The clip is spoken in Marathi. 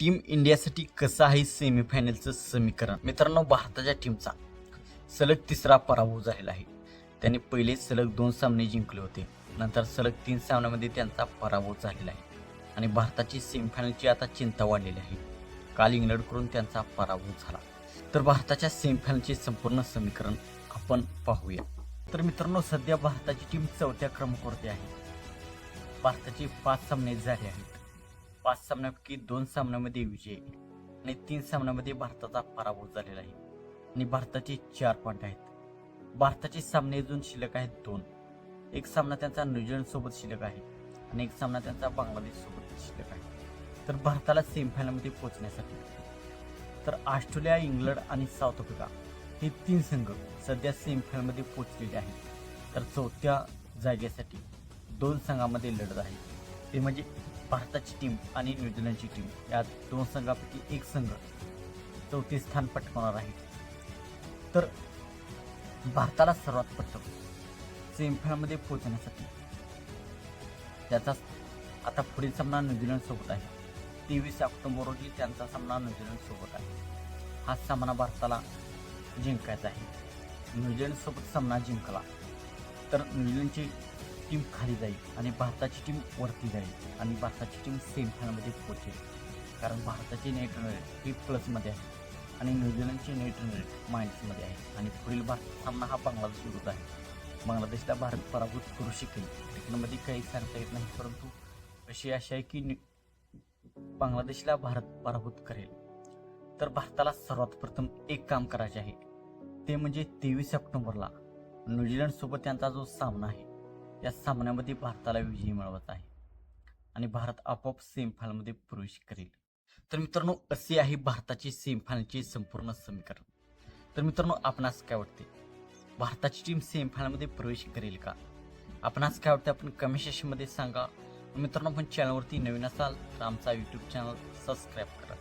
टीम इंडियासाठी कसं आहे सेमीफायनलचं समीकरण? मित्रांनो भारताच्या टीमचा सलग तिसरा पराभव झालेला आहे. त्यांनी पहिले सलग दोन सामने जिंकले होते. नंतर सलग तीन सामन्यामध्ये त्यांचा पराभव झालेला आहे. आणि भारताची सेमीफायनलची आता चिंता वाढलेली आहे. काल इंग्लंडकडून त्यांचा पराभव झाला. तर भारताच्या सेमीफायनलचे संपूर्ण समीकरण आपण पाहूया. तर मित्रांनो सध्या भारताची टीम चौथ्या क्रमांकावरती आहे. भारताचे पाच सामने झाले आहेत. पाच सामन्यापैकी दोन सामन्यामध्ये विजय आणि तीन सामन्यामध्ये भारताचा पराभव झालेला आहे. आणि भारताचे चार पॉईंट आहेत. भारताचे सामने अजून शिल्लक आहेत दोन. एक सामना त्यांचा न्यूझीलंड सोबत शिल्लक आहे आणि एक सामना त्यांचा बांगलादेश सोबत शिल्लक आहे. तर भारताला सेमीफायनलमध्ये पोहोचण्यासाठी. तर ऑस्ट्रेलिया इंग्लंड आणि साऊथ आफ्रिका हे तीन संघ सध्या सेमीफायनलमध्ये पोहोचलेले आहेत. तर चौथ्या जागेसाठी दोन संघामध्ये लढत आहे. ते म्हणजे भारताची टीम आणि न्यूझीलंडची टीम या दोन संघापैकी एक संघ चौथे स्थान पटकावणार आहे. तर भारताला सर्वात प्रथम सेमीफायनलमध्ये पोहोचण्यासाठी त्याचा आता पुढील सामना न्यूझीलंडसोबत आहे. तेवीस ऑक्टोबर रोजी त्यांचा सामना न्यूझीलंडसोबत आहे. हा सामना भारताला जिंकायचा आहे. न्यूझीलंडसोबत सामना जिंकला तर न्यूझीलंडची टीम खाली जाईल आणि भारताची टीम वरती जाईल आणि भारताची टीम सेमीफायनलमध्ये पोचेल कारण भारताची नेट रन रेट ही प्लसमध्ये आहे. आणि न्यूझीलंडची नेट रन रेट मायनसमध्ये आहे. आणि पुढील भारत सामना हा बांगलादेश विरुद्ध आहे बांगलादेशला भारत पराभूत करू शकेल. टेक्नोमध्ये काही सांगता येत नाही परंतु अशी आशा आहे की बांगलादेशला भारत पराभूत करेल. तर भारताला सर्वात प्रथम एक काम करायचे आहे. ते म्हणजे तेवीस सप्टेंबरला न्यूझीलंडसोबत त्यांचा जो सामना आहे या सामन्यामध्ये भारताला विजय मिळवत आहे. आणि भारत आपोआप सेमीफायनलमध्ये प्रवेश करेल. तर मित्रांनो असे आहे भारताची सेमीफायनलचे संपूर्ण समीकरण. तर मित्रांनो आपणास काय वाटते? भारताची टीम सेमीफायनलमध्ये प्रवेश करेल का? आपणास काय वाटते? आपण कमेंट सेशनमध्ये सांगा. मित्रांनो आपण चॅनलवरती नवीन असाल तर आमचा यूट्यूब चॅनल सबस्क्राईब करा.